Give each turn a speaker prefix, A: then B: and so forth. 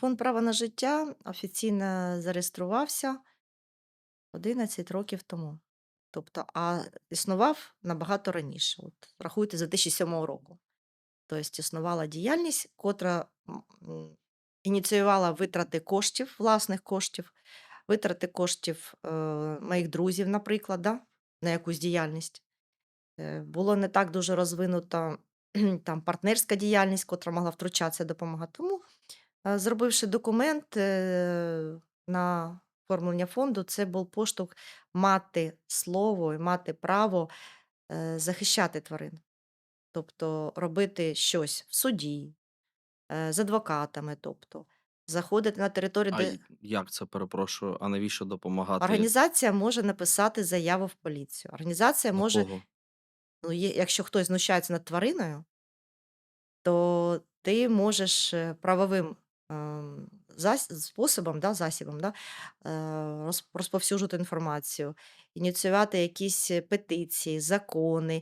A: Фонд "Право на життя" офіційно зареєструвався 11 років тому. Тобто, а існував набагато раніше. От рахуйте з 2007 року. Тобто існувала діяльність, котра ініціювала витрати коштів, власних коштів, витрати коштів е, моїх друзів, наприклад, да, на якусь діяльність. Е, Було не так дуже розвинута там партнерська діяльність, котра могла втручатися, допомагати. Тому Е, зробивши документ, е, на оформлення фонду, це був поштовх мати слово і мати право, е, захищати тварин. Тобто робити щось в суді, е, з адвокатами, тобто заходити на територію,
B: А
A: де
B: й як це, перепрошую, а навіщо допомагати?
A: організація може написати заяву в поліцію. Організація
B: На
A: може,
B: кого?
A: ну, є якщо хтось знущається над твариною то ти можеш, е, правовим, способом, да, засібом, да, е, розповсюджувати інформацію, ініціювати якісь, петиції, закони,